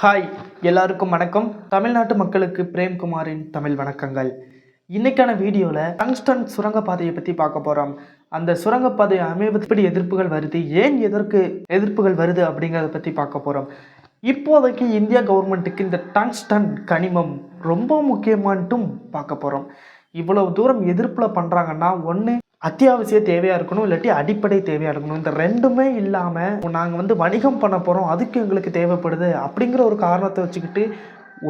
Hi எல்லாருக்கும் வணக்கம். தமிழ்நாட்டு மக்களுக்கு பிரேம்குமாரின் தமிழ் வணக்கங்கள். இன்றைக்கான வீடியோவில் டங்ஸ்டன் சுரங்கப்பாதையை பற்றி பார்க்க போகிறோம் அந்த சுரங்கப்பாதை அமைவது எதிர்ப்புகள் வருது. ஏன் எதற்கு எதிர்ப்புகள் வருது அப்படிங்கிறத பற்றி பார்க்க போகிறோம் இப்போதைக்கு இந்தியா கவர்மெண்ட்டுக்கு இந்த டங்ஸ்டன் கனிமம் ரொம்ப முக்கியமான்ட்டும் பார்க்க போகிறோம் இவ்வளவு தூரம் எதிர்ப்பில் பண்ணுறாங்கன்னா ஒன்று அத்தியாவசிய தேவையாக இருக்கணும் இல்லாட்டி அடிப்படை தேவையாக இருக்கணும். இந்த ரெண்டுமே இல்லாமல் நாங்கள் வந்து வணிகம் பண்ண போகிறோம் அதுக்கு எங்களுக்கு தேவைப்படுது அப்படிங்கிற ஒரு காரணத்தை வச்சுக்கிட்டு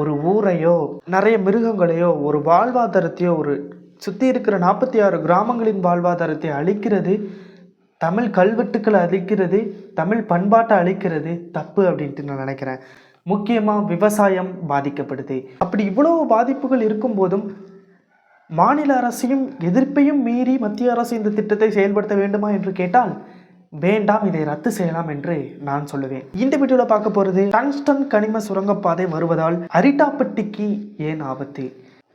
ஒரு ஊரையோ நிறைய மிருகங்களையோ ஒரு வாழ்வாதாரத்தையோ ஒரு சுற்றி இருக்கிற நாற்பத்தி ஆறு கிராமங்களின் வாழ்வாதாரத்தை அழிக்கிறது தமிழ் கல்வெட்டுக்களை அழிக்கிறது தமிழ் பண்பாட்டை அழிக்கிறது தப்பு அப்படின்ட்டு நான் நினைக்கிறேன். முக்கியமாக விவசாயம் பாதிக்கப்படுது. அப்படி இவ்வளோ பாதிப்புகள் இருக்கும்போதும் மாநில அரசையும் எதிர்ப்பையும் மீறி மத்திய அரசு இந்த திட்டத்தை செயல்படுத்த வேண்டுமா என்று கேட்டால் வேண்டாம் இதை ரத்து செய்யலாம் என்று நான் சொல்லுவேன். இந்த வீடியோவில் பார்க்க போகிறது டங்ஸ்டன் கனிம சுரங்கப்பாதை வருவதால் அரிட்டாப்பட்டிக்கு ஏன் ஆபத்து?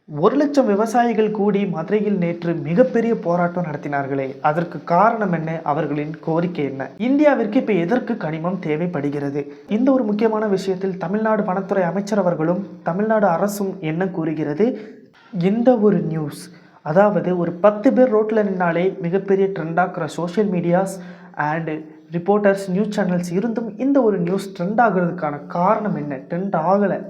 ஒரு லட்சம் விவசாயிகள் கூடி மதுரையில் நேற்று மிகப்பெரிய போராட்டம் நடத்தினார்களே. அதற்கு காரணம் என்ன? அவர்களின் கோரிக்கை என்ன? இந்தியாவிற்கு இப்போ எதற்கு கனிமம் தேவைப்படுகிறது? இந்த ஒரு முக்கியமான விஷயத்தில் தமிழ்நாடு வனத்துறை அமைச்சர் அவர்களும் தமிழ்நாடு அரசும் என்ன கூறுகிறது? இந்த ஒரு நியூஸ் அதாவது ஒரு பத்து பேர் ரோட்டில் நின்னாலே மிகப்பெரிய ட்ரெண்டாகிற social medias and reporters news channels இருந்தும் இந்த ஒரு நியூஸ் ட்ரெண்ட் ஆகுறதுக்கான காரணம் என்ன? ட்ரெண்ட் ஆகலை.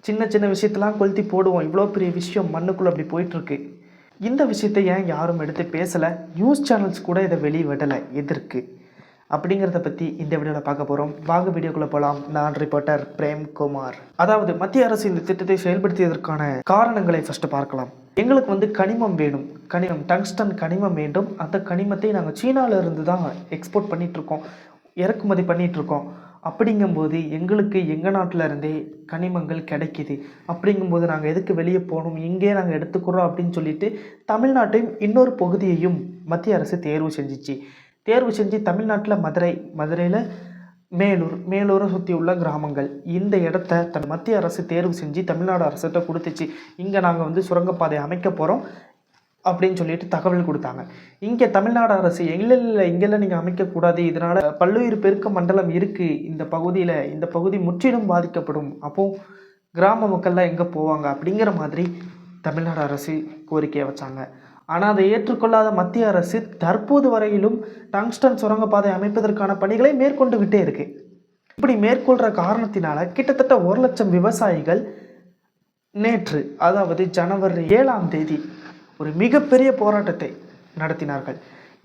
சின்ன சின்ன விஷயத்தெலாம் கொளுத்தி போடுவோம். இவ்வளோ பெரிய விஷயம் மண்ணுக்குள்ளே அப்படி போயிட்டுருக்கு. இந்த விஷயத்தை ஏன் யாரும் எடுத்து பேசலை? நியூஸ் சேனல்ஸ் கூட இதை வெளியே விடலை எதிர்க்கு அப்படிங்கிறத பற்றி இந்த வீடியோவில் பார்க்க போகிறோம் வாங்க வீடியோக்குள்ளே போகலாம் நான் ரிப்போர்ட்டர் பிரேம் குமார் அதாவது மத்திய அரசு இந்த திட்டத்தை செயல்படுத்தியதற்கான காரணங்களை ஃபஸ்ட்டு பார்க்கலாம். எங்களுக்கு வந்து கனிமம் வேணும். கனிமம் டங்ஸ்டன் கனிமம் வேண்டும். அந்த கனிமத்தை நாங்கள் சீனாவிலிருந்து தான் எக்ஸ்போர்ட் பண்ணிகிட்ருக்கோம் இறக்குமதி பண்ணிகிட்ருக்கோம் அப்படிங்கும்போது எங்களுக்கு எங்கள் நாட்டில் இருந்தே கனிமங்கள் கிடைக்கிது. அப்படிங்கும்போது நாங்கள் எதுக்கு வெளியே போகணும்? இங்கே நாங்கள் எடுத்துக்கிறோம் அப்படின்னு சொல்லிட்டு தமிழ்நாட்டையும் இன்னொரு பகுதியையும் மத்திய அரசு தேர்வு செஞ்சிச்சு. தேர்வு செஞ்சு தமிழ்நாட்டில் மதுரை மதுரையில் மேலூர் மேலூரை சுற்றி உள்ள கிராமங்கள். இந்த இடத்த தன் மத்திய அரசு தேர்வு செஞ்சு தமிழ்நாடு அரசுகிட்ட கொடுத்துச்சு. இங்கே நாங்கள் வந்து சுரங்கப்பாதை அமைக்க போகிறோம் அப்படின்னு சொல்லிட்டு தகவல் கொடுத்தாங்க. இங்கே தமிழ்நாடு அரசு இல்லை இல்லை நீங்கள் அமைக்கக்கூடாது இதனால் பல்லுயிர் பெருக்க மண்டலம் இருக்குது இந்த பகுதியில் இந்த பகுதி முற்றிலும் பாதிக்கப்படும். அப்போது கிராம மக்கள்லாம் எங்கே போவாங்க? அப்படிங்கிற மாதிரி தமிழ்நாடு அரசு கோரிக்கையை வச்சாங்க. ஆனால் அதை ஏற்றுக்கொள்ளாத மத்திய அரசு தற்போது வரையிலும் டங்ஸ்டன் சுரங்கப்பாதை அமைப்பதற்கான பணிகளை மேற்கொண்டு விட்டே இருக்கு. இப்படி மேற்கொள்கிற காரணத்தினால கிட்டத்தட்ட ஒரு லட்சம் விவசாயிகள் நேற்று அதாவது ஜனவரி ஏழாம் தேதி ஒரு மிகப்பெரிய போராட்டத்தை நடத்தினார்கள்.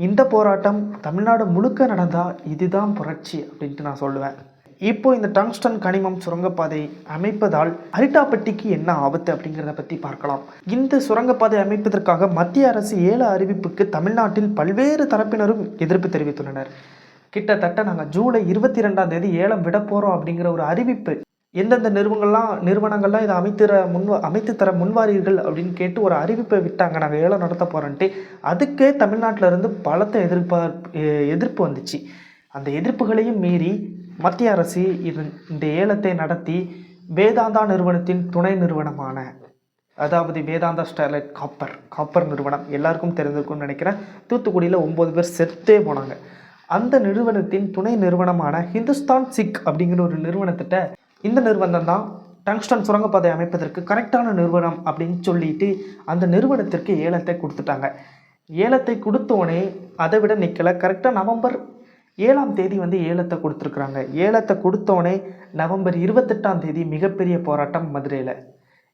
இந்த போராட்டம் தமிழ்நாடு முழுக்க நடந்தால் இதுதான் புரட்சி அப்படின்ட்டு நான் சொல்லுவேன். இப்போ இந்த டங்ஸ்டன் கனிமம் சுரங்கப்பாதை அமைப்பதால் அரிட்டாப்பட்டிக்கு என்ன ஆபத்து அப்படிங்கிறத பற்றி பார்க்கலாம். இந்த சுரங்கப்பாதை அமைப்பதற்காக மத்திய அரசு ஏல அறிவிப்புக்கு தமிழ்நாட்டில் பல்வேறு தரப்பினரும் எதிர்ப்பு தெரிவித்துள்ளனர். கிட்டத்தட்ட நாங்கள் ஜூலை இருபத்தி ரெண்டாம் தேதி ஏலம் விட போகிறோம் அப்படிங்கிற ஒரு அறிவிப்பு எந்தெந்த நிறுவனங்கள்லாம் நிறுவனங்கள்லாம் இதை அமைத்துற முன் அமைத்து தர முன்வாரீர்கள் அப்படின்னு கேட்டு ஒரு அறிவிப்பை விட்டாங்க. நாங்கள் ஏலம் நடத்த போகிறோன்ட்டு அதுக்கே தமிழ்நாட்டில் இருந்து பலத்த எதிர்பார்ப்பு எதிர்ப்பு வந்துச்சு. அந்த எதிர்ப்புகளையும் மீறி மத்திய அரசு இது இந்த ஏலத்தை நடத்தி வேதாந்தா நிறுவனத்தின் துணை நிறுவனமான அதாவது வேதாந்தா ஸ்டெர்லைட் காப்பர் காப்பர் நிறுவனம் எல்லாருக்கும் தெரிஞ்சிருக்கும்னு நினைக்கிறேன். தூத்துக்குடியில் ஒம்பது பேர் செத்தே போனாங்க. அந்த நிறுவனத்தின் துணை நிறுவனமான ஹிந்துஸ்தான் சிக் அப்படிங்கிற ஒரு நிறுவனத்திட்ட இந்த நிறுவனம் தான் டங்ஸ்டன் சுரங்கப்பாதை அமைப்பதற்கு கரெக்டான நிறுவனம் அப்படின்னு சொல்லிட்டு அந்த நிறுவனத்திற்கு ஏலத்தை கொடுத்துட்டாங்க. ஏலத்தை கொடுத்தோடனே அதை விட நிற்கலை கரெக்டாக நவம்பர் ஏழாம் தேதி வந்து ஏலத்தை கொடுத்துருக்குறாங்க. ஏலத்தை கொடுத்தோடனே நவம்பர் இருபத்தெட்டாம் தேதி மிகப்பெரிய போராட்டம் மதுரையில்.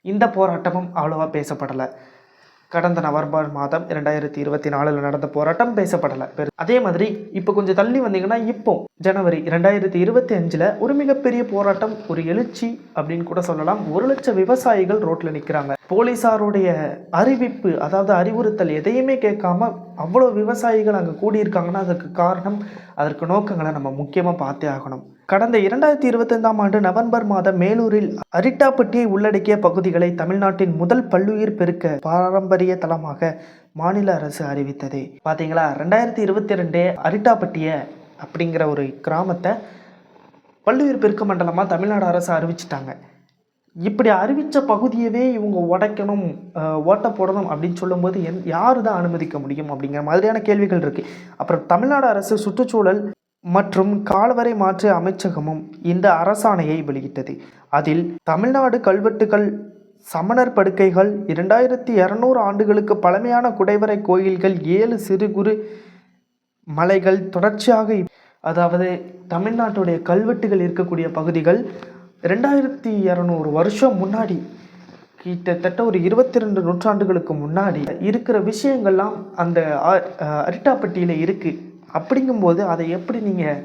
இந்த போராட்டமும் அவ்வளோவா பேசப்படலை. கடந்த நவம்பர் மாதம் இரண்டாயிரத்தி இருபத்தி நாலில் நடந்த போராட்டம் பேசப்படலை. அதே மாதிரி இப்போ கொஞ்சம் தள்ளி வந்தீங்கன்னா இப்போ ஜனவரி இரண்டாயிரத்தி இருபத்தி அஞ்சில் ஒரு மிகப்பெரிய போராட்டம் ஒரு எழுச்சி அப்படின்னு கூட சொல்லலாம். ஒரு லட்சம் விவசாயிகள் ரோட்டில் நிற்கிறாங்க போலீஸாருடைய அறிவிப்பு அதாவது அறிவுறுத்தல் எதையுமே கேட்காம அவ்வளோ விவசாயிகள் அங்கே கூடியிருக்காங்கன்னா அதற்கு காரணம் அதற்கு நோக்கங்களை நம்ம முக்கியமாக பார்த்தே ஆகணும். கடந்த இரண்டாயிரத்தி இருபத்தைந்தாம் ஆண்டு நவம்பர் மாதம் மேலூரில் அரிட்டாப்பட்டியை உள்ளடக்கிய பகுதிகளை தமிழ்நாட்டின் முதல் பல்லுயிர் பெருக்க பாரம்பரிய தளமாக மாநில அரசு அறிவித்தது. பார்த்தீங்களா ரெண்டாயிரத்தி இருபத்தி ரெண்டு அரிட்டாப்பட்டிய அப்படிங்கிற ஒரு கிராமத்தை பல்லுயிர் பெருக்க மண்டலமாக தமிழ்நாடு அரசு அறிவிச்சிட்டாங்க. இப்படி அறிவித்த பகுதியவே இவங்க உடைக்கணும் ஓட்ட போடணும் அப்படின்னு சொல்லும்போது என் யார் தான் அனுமதிக்க முடியும் அப்படிங்கிற மாதிரியான கேள்விகள் இருக்குது அப்புறம் தமிழ்நாடு அரசு சுற்றுச்சூழல் மற்றும் கால்வரை மாற்று அமைச்சகமும் இந்த அரசாணையை வெளியிட்டது. அதில் தமிழ்நாடு கல்வெட்டுகள் சமணர் படுக்கைகள் இரண்டாயிரத்தி இரநூறு ஆண்டுகளுக்கு பழமையான குடைவரை கோயில்கள் ஏழு சிறு குறு மலைகள் தொடர்ச்சியாக அதாவது தமிழ்நாட்டுடைய கல்வெட்டுகள் இருக்கக்கூடிய பகுதிகள் ரெண்டாயிரத்தி இரநூறு வருஷம் முன்னாடி கிட்டத்தட்ட ஒரு இருபத்தி ரெண்டு நூற்றாண்டுகளுக்கு முன்னாடி இருக்கிற விஷயங்கள்லாம் அந்த அரிட்டாப்பட்டியில் இருக்குது அப்படிங்கும்போது அதை எப்படி நீங்கள்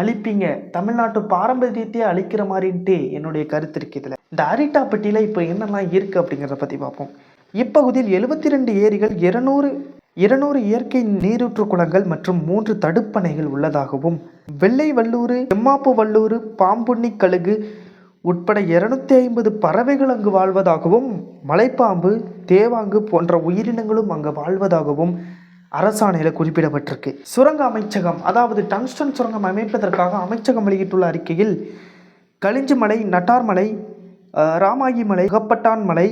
அழிப்பீங்க? தமிழ்நாட்டு பாரம்பரியத்தையே அழிக்கிற மாதிரின்ட்டு என்னுடைய கருத்து இருக்குது இதில். இந்த அரிட்டாப்பட்டியில் இப்போ என்னெல்லாம் இருக்குது அப்படிங்கிறத பற்றி பார்ப்போம். இப்பகுதியில் எழுபத்தி ரெண்டு ஏரிகள் இருநூறு இருநூறு இயற்கை நீரூற்று குளங்கள் மற்றும் மூன்று தடுப்பணைகள் உள்ளதாகவும் வெள்ளை வல்லூர் எம்மாப்பு வல்லூர் பாம்புண்ணி கழுகு உட்பட இருநூத்தி ஐம்பது பறவைகள் அங்கு வாழ்வதாகவும் மலைப்பாம்பு தேவாங்கு போன்ற உயிரினங்களும் அங்கு வாழ்வதாகவும் அரசாணையில் குறிப்பிடப்பட்டிருக்கு. சுரங்க அமைச்சகம் அதாவது டங்ஸ்டன் சுரங்கம் அமைப்பதற்காக அமைச்சகம் வெளியிட்டுள்ள அறிக்கையில் களிஞ்சிமலை நட்டார்மலை ராமாயி மலை அகப்பட்டான் மலை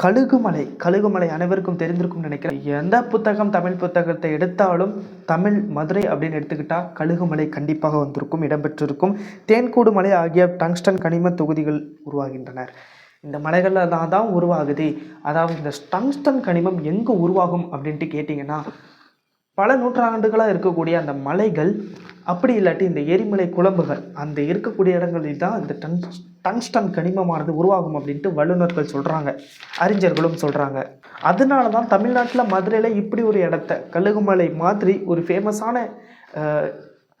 கழுகுமலை கழுகுமலை அனைவருக்கும் தெரிந்திருக்கும் நினைக்கிறேன். எந்த புத்தகம் தமிழ் புத்தகத்தை எடுத்தாலும் தமிழ் மதுரை அப்படின்னு எடுத்துக்கிட்டால் கழுகுமலை கண்டிப்பாக வந்திருக்கும் இடம்பெற்றிருக்கும். தேன்கூடு மலை ஆகிய டங்ஸ்டன் கனிம தொகுதிகள் உருவாகின்றன இந்த மலைகளில் தான் தான் உருவாகுது. அதாவது இந்த டங்ஸ்டன் கனிமம் எங்கே உருவாகும் அப்படின்ட்டு கேட்டிங்கன்னா பல நூற்றாண்டுகளாக இருக்கக்கூடிய அந்த மலைகள் அப்படி இல்லாட்டி இந்த எரிமலை குழம்புகள் அந்த இருக்கக்கூடிய இடங்களில் தான் இந்த டன் டங்ஸ்டன் கனிமமானது உருவாகும் அப்படின்ட்டு வல்லுநர்கள் சொல்கிறாங்க அறிஞர்களும் சொல்கிறாங்க அதனால தான் தமிழ்நாட்டில் மதுரையில் இப்படி ஒரு இடத்த கழுகுமலை மாதிரி ஒரு ஃபேமஸான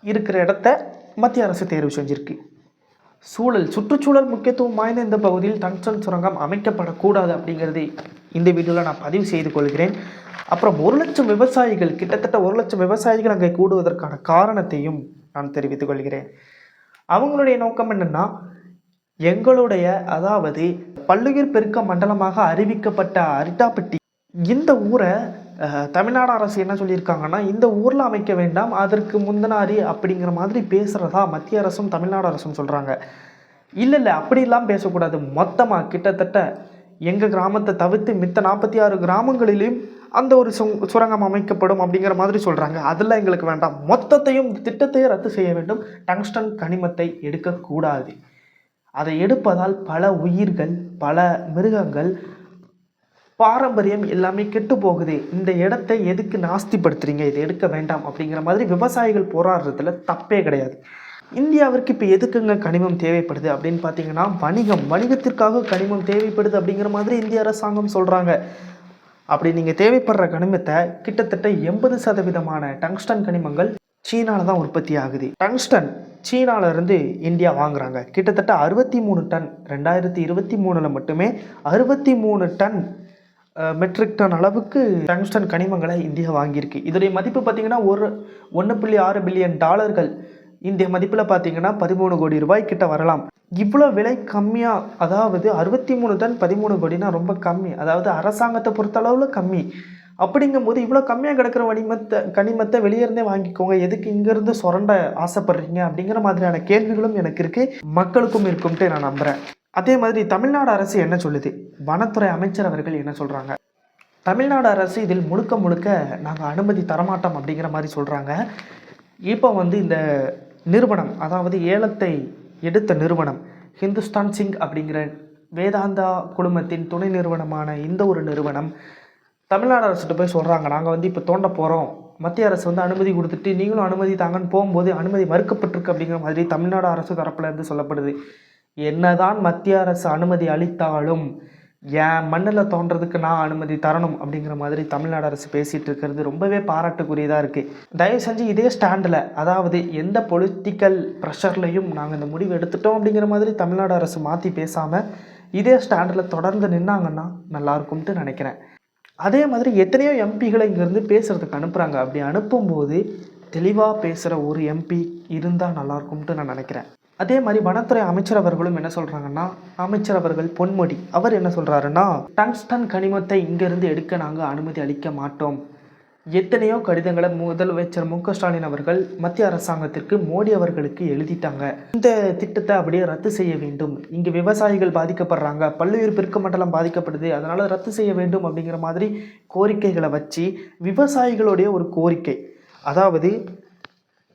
இருக்கிற இடத்த மத்திய அரசு தேர்வு செஞ்சிருக்கு. சூழல் சுற்றுச்சூழல் முக்கியத்துவம் வாய்ந்த இந்த பகுதியில் டங்ஸ்டன் சுரங்கம் அமைக்கப்படக்கூடாது அப்படிங்கிறது இந்த வீடியோவில் நான் பதிவு செய்து கொள்கிறேன். அப்புறம் ஒரு லட்சம் விவசாயிகள் கிட்டத்தட்ட ஒரு லட்சம் விவசாயிகள் அங்கே கூடுவதற்கான காரணத்தையும் நான் தெரிவித்துக் கொள்கிறேன். அவங்களுடைய நோக்கம் என்னன்னா எங்களுடைய அதாவது பல்லுயிர் பெருக்க மண்டலமாக அறிவிக்கப்பட்ட அரிட்டாப்பட்டி இந்த ஊரை தமிழ்நாடு அரசு என்ன சொல்லியிருக்காங்கன்னா இந்த ஊரில் அமைக்க வேண்டாம் அதற்கு முந்தனாரி அப்படிங்கிற மாதிரி பேசுகிறதா மத்திய அரசும் தமிழ்நாடு அரசும் சொல்கிறாங்க இல்லை இல்லை அப்படிலாம் பேசக்கூடாது. மொத்தமாக கிட்டத்தட்ட எங்கள் கிராமத்தை தவிர்த்து மித்த நாற்பத்தி ஆறு கிராமங்களிலும் அந்த ஒரு சு சுரங்கம் அமைக்கப்படும் அப்படிங்கிற மாதிரி சொல்கிறாங்க அதெல்லாம் எங்களுக்கு வேண்டாம். மொத்தத்தையும் திட்டத்தையும் திட்டத்தையே ரத்து செய்ய வேண்டும். டங்ஸ்டன் கனிமத்தை எடுக்கக்கூடாது. அதை எடுப்பதால் பல உயிர்கள் பல மிருகங்கள் பாரம்பரியம் எல்லாமே கெட்டு போகுது. இந்த இடத்தை எதுக்கு நாஸ்திப்படுத்துறீங்க? இதை எடுக்க வேண்டாம் அப்படிங்கிற மாதிரி விவசாயிகள் போராடுறதுல தப்பே கிடையாது. இந்தியாவிற்கு இப்போ எதுக்குங்க கனிமம் தேவைப்படுது அப்படின்னு பார்த்தீங்கன்னா வணிகம். வணிகத்திற்காக கனிமம் தேவைப்படுது அப்படிங்கிற மாதிரி இந்திய அரசாங்கம் சொல்கிறாங்க அப்படி நீங்கள் தேவைப்படுற கனிமத்தை கிட்டத்தட்ட எண்பது சதவீதமான டங்ஸ்டன் கனிமங்கள் சீனாவில் தான் உற்பத்தி ஆகுது. டங்ஸ்டன் சீனாவிலேருந்து இந்தியா வாங்குறாங்க. கிட்டத்தட்ட அறுபத்தி மூணு டன். ரெண்டாயிரத்தி இருபத்தி மூணில் மட்டுமே அறுபத்தி மூணு டன் மெட்ரிக் டன் அளவுக்கு டங்ஸ்டன் கனிமங்களை இந்தியா வாங்கியிருக்கு. இதோடைய மதிப்பு பார்த்தீங்கன்னா ஒரு ஒன்று புள்ளி ஆறு பில்லியன் டாலர்கள். இந்திய மதிப்பில் பார்த்தீங்கன்னா பதிமூணு கோடி ரூபாய் கிட்ட வரலாம். இவ்வளோ விலை கம்மியாக அதாவது அறுபத்தி மூணு டன் பதிமூணு கோடினா ரொம்ப கம்மி. அதாவது அரசாங்கத்தை பொறுத்தளவில் கம்மி. அப்படிங்கும்போது இவ்வளோ கம்மியாக கிடக்கிற வணிமத்தை கனிமத்தை வெளியே இருந்தே வாங்கிக்கோங்க. எதுக்கு இங்கேருந்து சுரண்ட ஆசைப்படுறீங்க? அப்படிங்கிற மாதிரியான கேள்விகளும் எனக்கு இருக்குது மக்களுக்கும் இருக்கும்ட்டு நான் நம்புகிறேன் அதே மாதிரி தமிழ்நாடு அரசு என்ன சொல்லுது? வனத்துறை அமைச்சர் அவர்கள் என்ன சொல்கிறாங்க தமிழ்நாடு அரசு இதில் முழுக்க முழுக்க நாங்கள் அனுமதி தரமாட்டோம் அப்படிங்கிற மாதிரி சொல்கிறாங்க இப்போ வந்து இந்த நிறுவனம் அதாவது ஏலத்தை எடுத்த நிறுவனம் ஹிந்துஸ்தான் சிங் அப்படிங்கிற வேதாந்தா குழுமத்தின் துணை நிறுவனமான இந்த ஒரு நிறுவனம் தமிழ்நாடு அரசுகிட்ட போய் சொல்கிறாங்க நாங்கள் வந்து இப்போ தோண்ட போகிறோம் மத்திய அரசு வந்து அனுமதி கொடுத்துட்டு நீங்களும் அனுமதி தாங்கன்னு போகும்போது அனுமதி மறுக்கப்பட்டிருக்கு அப்படிங்கிற மாதிரி தமிழ்நாடு அரசு தரப்புலேருந்து சொல்லப்படுது. என்னதான் மத்திய அரசு அனுமதி அளித்தாலும் என் மண்ணில் தோன்றதுக்கு நான் அனுமதி தரணும்? அப்படிங்கிற மாதிரி தமிழ்நாடு அரசு பேசிகிட்டு இருக்கிறது ரொம்பவே பாராட்டுக்குரியதாக இருக்குது தயவு செஞ்சு இதே ஸ்டாண்டில் அதாவது எந்த பொலிட்டிக்கல் ப்ரெஷர்லையும் நாங்கள் இந்த முடிவு எடுத்துட்டோம் அப்படிங்கிற மாதிரி தமிழ்நாடு அரசு மாற்றி பேசாமல் இதே ஸ்டாண்டில் தொடர்ந்து நின்னாங்கன்னா நல்லாயிருக்கும்ட்டு நினைக்கிறேன். அதே மாதிரி எத்தனையோ எம்பிகளை இங்கேருந்து பேசுகிறதுக்கு அனுப்புகிறாங்க அப்படி அனுப்பும்போது தெளிவாக பேசுகிற ஒரு எம்பி இருந்தால் நல்லாயிருக்கும்ட்டு நான் நினைக்கிறேன். அதே மாதிரி வனத்துறை அமைச்சர் அவர்களும் என்ன சொல்கிறாங்கன்னா அமைச்சர் அவர்கள் பொன்முடி அவர் என்ன சொல்கிறாருன்னா டங்ஸ்டன் கனிமத்தை இங்கேருந்து எடுக்க நாங்கள் அனுமதி அளிக்க மாட்டோம். எத்தனையோ கடிதங்களை முதலமைச்சர் மு ஸ்டாலின் அவர்கள் மத்திய அரசாங்கத்திற்கு மோடி அவர்களுக்கு எழுதிட்டாங்க. இந்த திட்டத்தை அப்படியே ரத்து செய்ய வேண்டும். இங்கே விவசாயிகள் பாதிக்கப்படுறாங்க பல்லுயிர் பெருக்க மண்டலம் பாதிக்கப்படுது அதனால் ரத்து செய்ய வேண்டும் அப்படிங்கிற மாதிரி கோரிக்கைகளை வச்சு விவசாயிகளுடைய ஒரு கோரிக்கை. அதாவது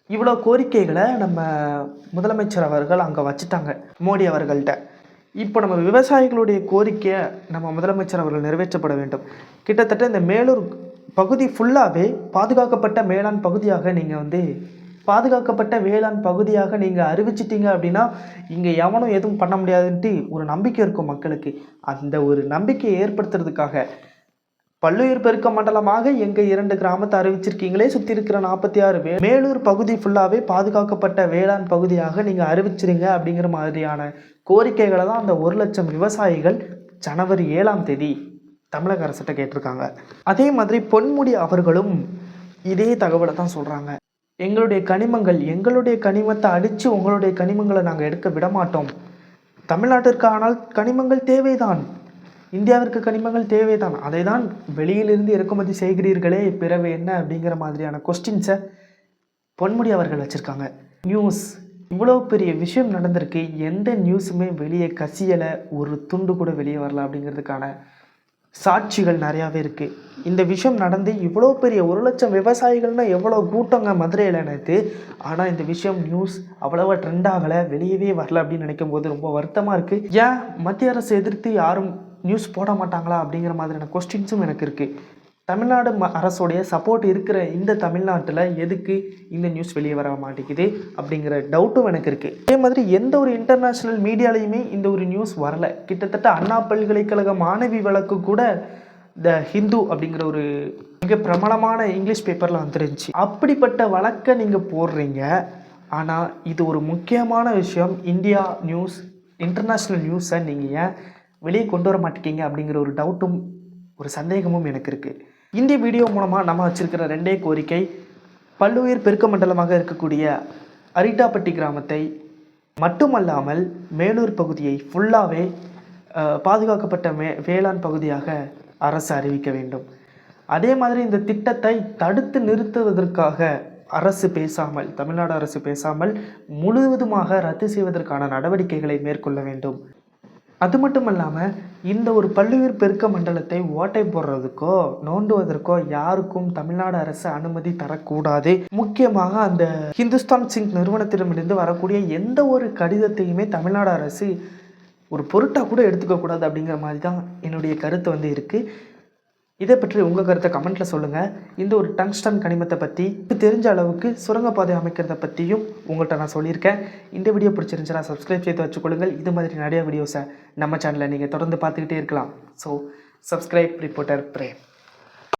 இவ்வளோ கோரிக்கைகளை நம்ம முதலமைச்சர் அவர்கள் அங்கே வச்சுட்டாங்க மோடி அவர்கள்ட்ட. இப்போ நம்ம விவசாயிகளுடைய கோரிக்கையை நம்ம முதலமைச்சர் அவர்கள் நிறைவேற்றப்பட வேண்டும். கிட்டத்தட்ட இந்த மேலூர் பகுதி ஃபுல்லாகவே பாதுகாக்கப்பட்ட மேலாண் பகுதியாக நீங்கள் வந்து பாதுகாக்கப்பட்ட வேளாண் பகுதியாக நீங்கள் அறிவிச்சிட்டிங்க அப்படின்னா இங்கே எவனும் எதுவும் பண்ண முடியாதுன்ட்டு ஒரு நம்பிக்கை இருக்கும் மக்களுக்கு. அந்த ஒரு நம்பிக்கையை ஏற்படுத்துறதுக்காக பல்லுயிர் பெருக்க மண்டலமாக எங்க இரண்டு கிராமத்தை அறிவிச்சிருக்கீங்களே சுத்தி இருக்கிற நாற்பத்தி ஆறு வே மேலூர் பகுதி ஃபுல்லாவே பாதுகாக்கப்பட்ட வேளாண் பகுதியாக நீங்க அறிவிச்சிருங்க அப்படிங்கிற மாதிரியான கோரிக்கைகளை தான் அந்த ஒரு லட்சம் விவசாயிகள் ஜனவரி ஏழாம் தேதி தமிழக அரசிட்ட கேட்டிருக்காங்க. அதே மாதிரி பொன்முடி அவர்களும் இதே தகவலை தான் சொல்றாங்க. எங்களுடைய கனிமங்கள் எங்களுடைய கனிமத்தை அடித்து உங்களுடைய கனிமங்களை நாங்கள் எடுக்க விட மாட்டோம் தமிழ்நாட்டிற்கு ஆனால் கனிமங்கள் தேவைதான். இந்தியாவிற்கு கனிமங்கள் தேவைதான். அதை தான் வெளியிலிருந்து இறக்குமதி செய்கிறீர்களே பிறவு என்ன அப்படிங்கிற மாதிரியான கொஸ்டின்ஸை பொன்முடி அவர்கள் வச்சுருக்காங்க. நியூஸ் இவ்வளோ பெரிய விஷயம் நடந்திருக்கு. எந்த நியூஸுமே வெளியே கசியலை ஒரு துண்டு கூட வெளியே வரல அப்படிங்கிறதுக்கான சாட்சிகள் நிறையாவே இருக்குது இந்த விஷயம் நடந்து இவ்வளோ பெரிய ஒரு லட்சம் விவசாயிகள்னால் எவ்வளோ கூட்டங்க மதுரையில் நேற்று ஆனால் இந்த விஷயம் நியூஸ் அவ்வளவா ட்ரெண்ட் ஆகலை வெளியவே வரல அப்படின்னு நினைக்கும் போது ரொம்ப வருத்தமாக இருக்குது ஏன் மத்திய அரசு எதிர்த்து யாரும் நியூஸ் போட மாட்டாங்களா அப்படிங்கிற மாதிரியான கொஸ்டின்ஸும் எனக்கு இருக்குது தமிழ்நாடு ம அரசோடைய சப்போர்ட் இருக்கிற இந்த தமிழ்நாட்டில் எதுக்கு இந்த நியூஸ் வெளியே வர மாட்டேங்குது அப்படிங்கிற டவுட்டும் எனக்கு இருக்குது அதே மாதிரி எந்த ஒரு இன்டர்நேஷ்னல் மீடியாலையுமே இந்த ஒரு நியூஸ் வரல. கிட்டத்தட்ட அண்ணா பல்கலைக்கழக மாணவி வழக்கு கூட த ஹிந்து அப்படிங்கிற ஒரு மிக பிரபலமான இங்கிலீஷ் பேப்பரில் வந்துருந்துச்சு. அப்படிப்பட்ட வழக்கை நீங்கள் போடுறீங்க. ஆனால் இது ஒரு முக்கியமான விஷயம். இந்தியா நியூஸ் இன்டர்நேஷ்னல் நியூஸை நீங்கள் ஏன் வெளியே கொண்டு வர மாட்டேங்கிங்க அப்படிங்கிற ஒரு டவுட்டும் ஒரு சந்தேகமும் எனக்கு இருக்குது இந்த வீடியோ மூலமாக நம்ம வச்சுருக்கிற ரெண்டே கோரிக்கை பல்லுயிர் பெருக்க மண்டலமாக இருக்கக்கூடிய அரிட்டாப்பட்டி கிராமத்தை மட்டுமல்லாமல் மேலூர் பகுதியை ஃபுல்லாகவே பாதுகாக்கப்பட்ட மே வேளாண் பகுதியாக அரசு அறிவிக்க வேண்டும். அதே மாதிரி இந்த திட்டத்தை தடுத்து நிறுத்துவதற்காக அரசு பேசாமல் தமிழ்நாடு அரசு பேசாமல் முழுவதுமாக ரத்து செய்வதற்கான நடவடிக்கைகளை மேற்கொள்ள வேண்டும். அது மட்டும் இல்லாமல் இந்த ஒரு பல்லுயிர் பெருக்க மண்டலத்தை ஓட்டை போடுறதுக்கோ நோண்டுவதற்கோ யாருக்கும் தமிழ்நாடு அரசு அனுமதி தரக்கூடாது. முக்கியமாக அந்த ஹிந்துஸ்தான் சிங் நிறுவனத்திடமிருந்து வரக்கூடிய எந்த ஒரு கடிதத்தையுமே தமிழ்நாடு அரசு ஒரு பொருட்டாக கூட எடுத்துக்கக்கூடாது அப்படிங்கிற மாதிரி தான் என்னுடைய கருத்து வந்து இருக்குது இதை பற்றி உங்கள் கருத்தை கமெண்ட்டில் சொல்லுங்கள் இந்த ஒரு டங்ஸ்டன் கனிமத்தை பற்றி தெரிஞ்ச அளவுக்கு சுரங்கப்பாதை அமைக்கிறத பற்றியும் உங்கள்கிட்ட நான் சொல்லியிருக்கேன். இந்த வீடியோ பிடிச்சிருந்துச்சுன்னா சப்ஸ்கிரைப் செய்து வச்சுக்கொள்ளுங்கள் இது மாதிரி நிறைய வீடியோஸை நம்ம சேனலில் நீங்கள் தொடர்ந்து பார்த்துக்கிட்டே இருக்கலாம். So subscribe reporter frame